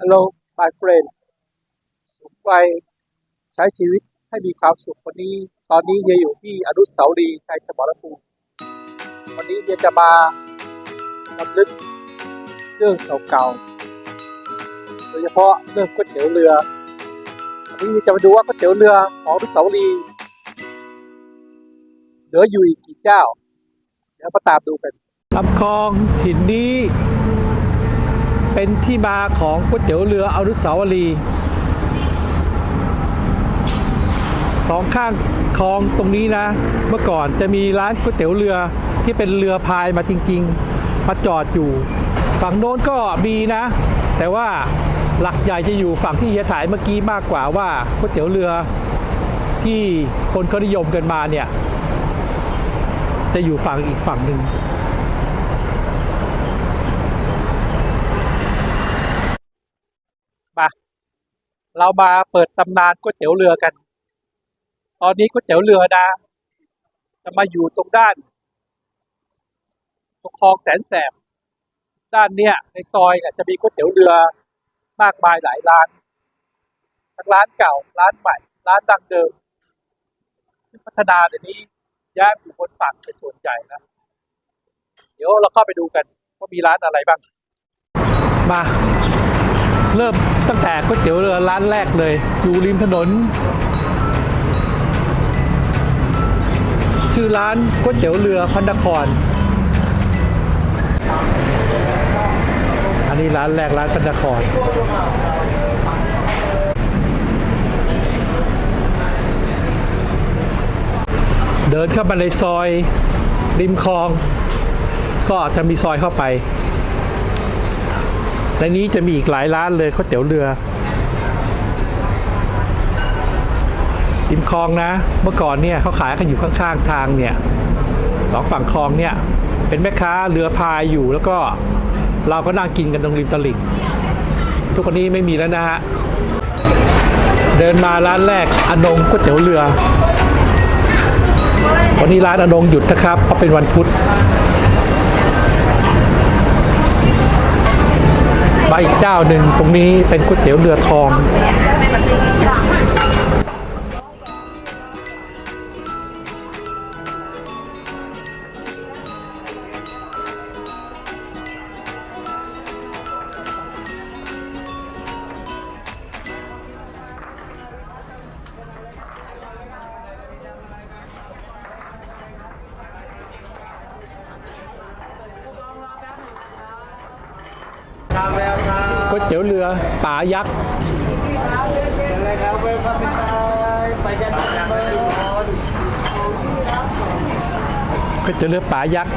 Hello my friend ผมไปใช้ชีวิตให้มีความสุขวันนี้ ตอนนี้เฮียอยู่ที่อนุสาวรีย์ชัยสมรภูมิวันนี้เฮียจะมาลำลึกเรื่องเก่าๆ โดยเฉพาะเรื่องก๋วยเตี๋ยวเรือ วันนี้จะมาดูว่าก๋วยเตี๋ยวเรือของอนุสาวรีย์เหลืออยู่อีกกี่เจ้า เดี๋ยวมาตามดูกันลำคลองถิ่นนี้ เป็นที่มาของก๋วยเตี๋ยวเรืออนุสาวรีย์สองข้างคลองตรงนี้นะ เมื่อก่อนจะมีร้านก๋วยเตี๋ยวเรือที่เป็นเรือพายมาจริง ๆ มาจอดอยู่ ฝั่งโน้นก็มีนะ แต่ว่าหลักใหญ่จะอยู่ฝั่งที่เฮียถ่ายเมื่อกี้มากกว่าว่าก๋วยเตี๋ยวเรือที่คนเขานิยมกันมาเนี่ย จะอยู่ฝั่งอีกฝั่งหนึ่ง เรามาเปิดตำนานก๋วยเตี๋ยวเรือกัน ตอนนี้ก๋วยเตี๋ยวเรือนะ จะมาอยู่ตรงด้านตรงคลองแสนแสบ ด้านเนี้ยในซอยเนี่ยจะมีก๋วยเตี๋ยวเรือมากมายหลายร้านทั้งร้านเก่าร้านใหม่ ร้านดังเดิมซึ่งพัฒนาเดี๋ยวนี้ย้ายอยู่บนฝั่งเป็นส่วนใหญ่นะ เดี๋ยวเราเข้าไปดูกันว่ามีร้านอะไรบ้าง มา เริ่มตั้งแต่ก๋วยเตี๋ยวเรือร้านแรกเลย อยู่ริมถนน ชื่อร้านก๋วยเตี๋ยวเรือพันนคร อันนี้ร้านแรกร้านพันนครเดินเข้ามาในซอยริมคลอง ก็จะมีซอยเข้าไป ในนี้จะมีอีกหลายร้านเลยก๋วยเตี๋ยวเรือริมคลองนะ เมื่อก่อนเนี่ยเขาขายกันอยู่ข้างๆทางเนี่ยสองฝั่งคลองเนี่ย เป็นแม่ค้าเรือพายอยู่แล้วก็เราก็นั่งกินกันตรงริมตลิ่งทุกวันนี้ไม่มีแล้วนะฮะเดินมาร้านแรกอนงก๋วยเตี๋ยวเรือ วันนี้ร้านอนงหยุดนะครับเพราะเป็นวันพุธ อีกเจ้าหนึ่งตรงนี้เป็นก๋วยเตี๋ยวเรือทอง เรือป่ายักษ์ก็จะเลือป่ายักษ์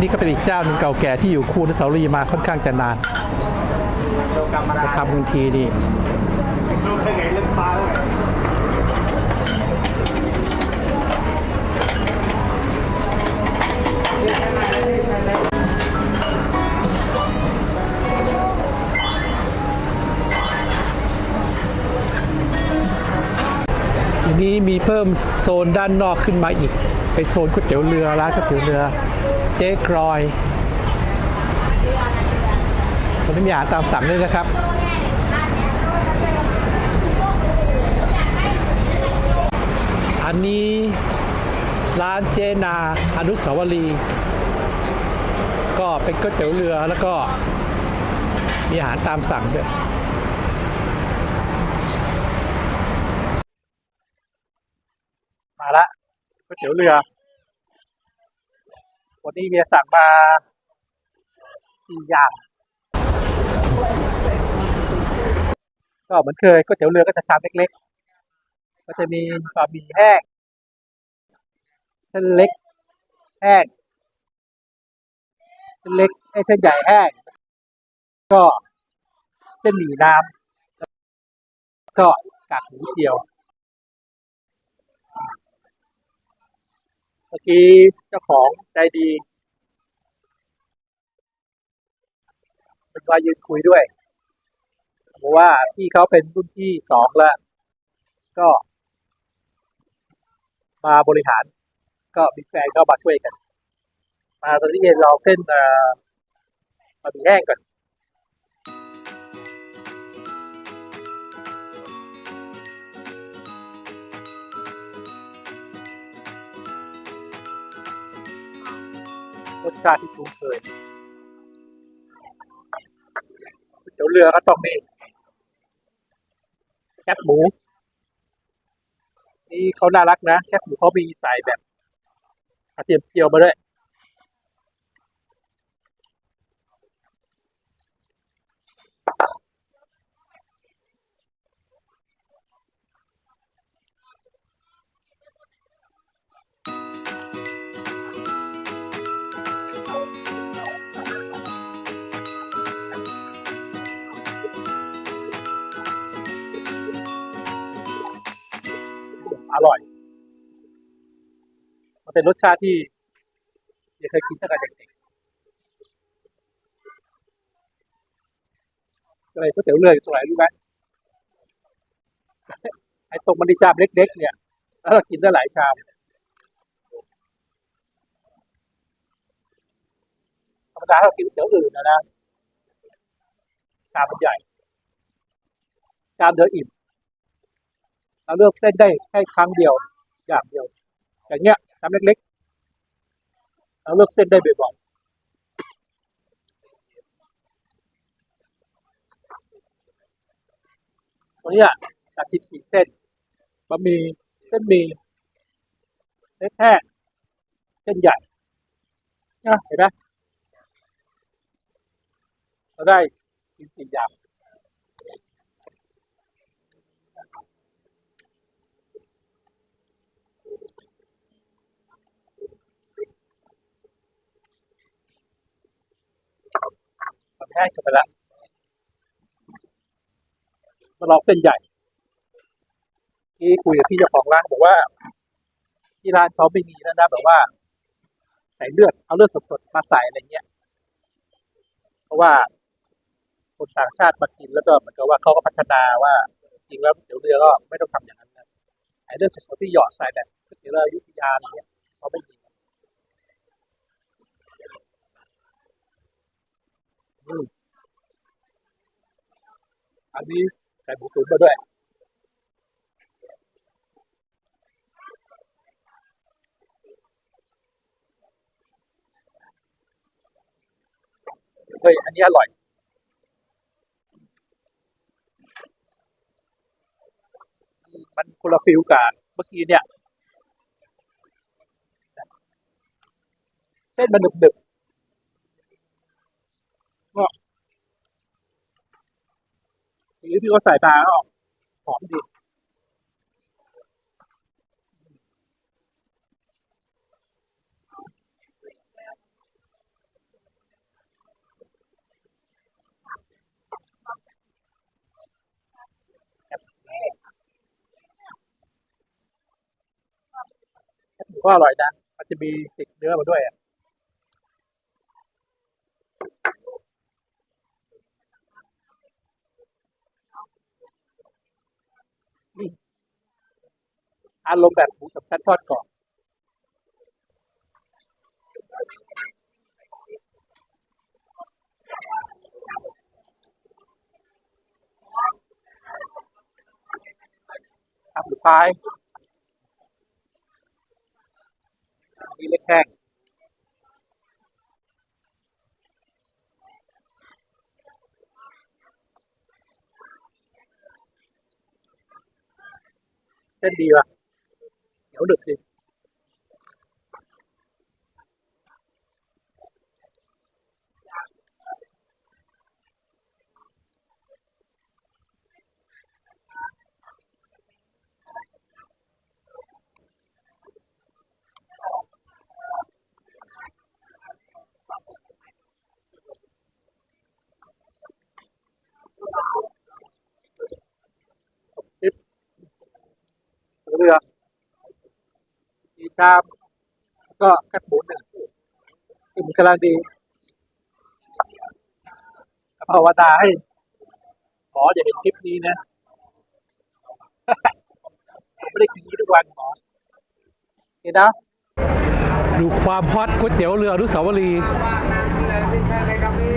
นี่ก็เป็นอีกเจ้าหนึ่งเก่าแก่ที่อยู่คู่นเสารีย์มาค่อนข้างจะนานกรรมาทำบางทีนี่ดูเคยเห็นเรื่องปลาแล้วทีนี้ เพิ่มโซนด้านนอกขึ้นมาอีก เป็นโซนก๋วยเตี๋ยวเรือร้านก๋วยเตี๋ยวเรือ เจ๊กรอยตอนนี้มีอาหารตามสั่งด้วยนะครับอันนี้ร้านเจนาอนุสาวรีย์ก็เป็นก๋วยเตี๋ยวเรือแล้วก็มีอาหารตามสั่งด้วย มาละ ก๋วยเตี๋ยวเรือ วันนี้เมียสั่งมาสี่อย่าง ก็เหมือนเคยก๋วยเตี๋ยวเรือก็จะชามเล็กๆ ก็จะมีบะหมี่แห้งเส้นเล็กแห้งเส้นเล็กไอ้เส้นใหญ่แห้งก็เส้นหมี่น้ำก็กากหมูเจียว มื่อกี้เจ้าของใจดีเป็นมายืนคุยด้วยบอกว่าที่เขาเป็นรุ่นที่สองแล้ว ก็ มาบริหาร ก็มีแฟนก็มาช่วยกัน มาตอนนี้เราเส้นเอ่อบะหมี่แห้งก่อน รสชาติที่คุ้นเคยเดี๋ยวเรือก็ต้องมีแคบหมู นี่เขาน่ารักนะ แคบหมูเขามีใส่แบบกระเทียมเจียวมาด้วย อร่อย มันเป็นรสชาติที่ยังเคยกินตั้งแต่เด็กๆอะไรก๋วยเตี๋ยวเรืออยู่ตรงไหนรู้ไหมไอ้ตรงมันดีจามเล็กๆ เนี่ยแล้วเรากินได้หลายชามธรรมดาเรากินก๋วยเตี๋ยวอื่นนะนะชามมันใหญ่ชามเดียวอิ่ม เราเลือกเส้นได้แค่ครั้งเดียวอย่างเดียว อย่างเงี้ยทำเล็กๆ เราเลือกเส้นได้บ่อยๆวันนี้อะตัดกินสี่เส้นบะหมี่เส้นหมี่เส้นแห้เส้นใหญ่เห็นไหมเราได้กินสี่อย่าง แห้งกันไปแล้วมาลองเส้นใหญ่ ที่คุยกับพี่เจ้าของร้านบอกว่า ที่ร้านเขาไม่มีแล้วนะแบบว่า ใส่เลือดเอาเลือดสดๆมาใส่อะไรเงี้ย เพราะว่าคนต่างชาติมากินแล้วก็เหมือนกับว่าเขาก็พัฒนาว่าจริงแล้วเตี๋ยวเรือก็ไม่ต้องทำอย่างนั้นนะไอ้เลือดสดๆที่หยอดใส่แบบเตี๋ยวเรือยุธยาอะไรเงี้ยเขาไม่มี อันนี้ใส่หมูตุ๋นมาด้วยเฮ้ยอันนี้อร่อยมันคนละฟิลกับเมื่อกี้เนี่ยเส้นมันหนึบหนึบ ก็ทีนี้พี่ก็ใส่ปลาก็หอมดีหมูก็อร่อยนะ มันจะมีติดเนื้อมาด้วยอะ นี่ อารมณ์แบบหมูสามชั้นทอดกรอบทำสุดท้ายนี่เล็กแห้งเส้นดีว่ะ เหนียวดึกดีเรือมีชามแล้วก็แคบหมูหนึ่งอิ่มกำลังดีภาวนาให้หมออย่าเห็นคลิปนี้นะผมไม่ได้กินนี้ทุกวันหมอเห็นนะดูความฮอตก๋วยเตี๋ยวเรืออนุสาวรีย์ไม่ใช่เลยครับพี่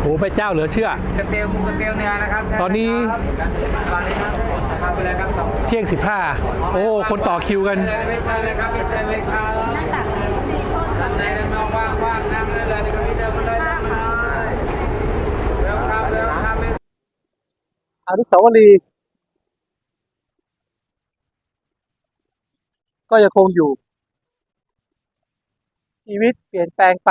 โอ้พระเจ้าเหลือเชื่อกระเตียวหมูกระเตียวเนื้อนะครับใช่ตอนนี้ เที่ยง 15 โอ้ คนต่อคิวกันบห้านอาครัทินต่งเลลครัวกันอนุสาวรีก็ยังคงอยู่ ชีวิตเปลี่ยนแปลงไป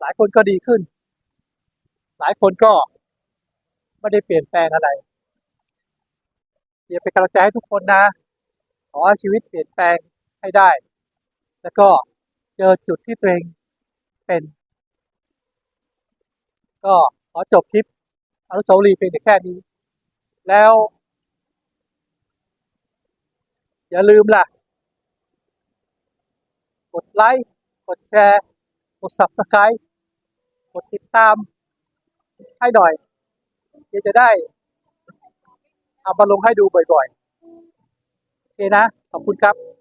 หลายคนก็ดีขึ้น หลายคนก็ ไม่ได้เปลี่ยนแปลงอะไรเดี๋ยวเป็นกำลังใจให้ทุกคนนะ ขอชีวิตเปลี่ยนแปลงให้ได้ แล้วก็เจอจุดที่ตัวเองเป็น ก็ขอจบคลิปอนุสาวรีย์เพียงแต่แค่นี้ แล้ว อย่าลืมล่ะ กดไลค์กดแชร์ กด subscribe กดติดตามให้หน่อย เดี๋ยวจะได้เอามาลงให้ดูบ่อยๆ โอเคนะ ขอบคุณครับ